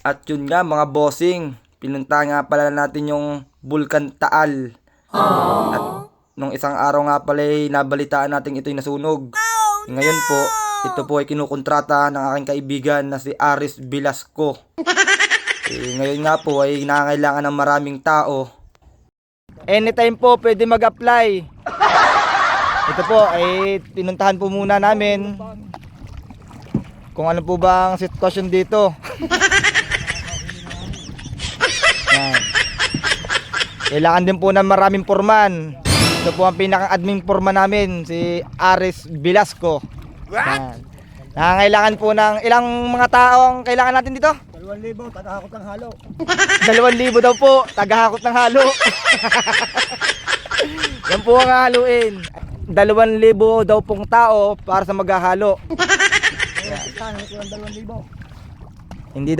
At yun nga mga bossing, pinunta nga pala natin yung Bulkan Taal. At nung isang araw nga pala ay nabalitaan natin ito'y nasunog. Ngayon po, ito po ay kinukontrata ng aking kaibigan na si Aris Velasco. Eh, ngayon nga po ay nangangailangan ng maraming tao. Anytime po pwede mag-apply. Ito po ay pinuntahan po muna namin kung ano po ba ang sitwasyon dito. Yan. Kailangan din po ng maraming porman. Ito po ang pinaka-admin porman namin, si Aris Velasco. Yan. Nangangailangan po ng ilang mga tao ang kailangan natin dito? 2,000, tagahakot ng halo. Dalawang libo daw po, tagahakot ng halo. Yan po ang haluin. Dalawang libo daw pong tao para sa maghahalo. Ng 2,000? Hindi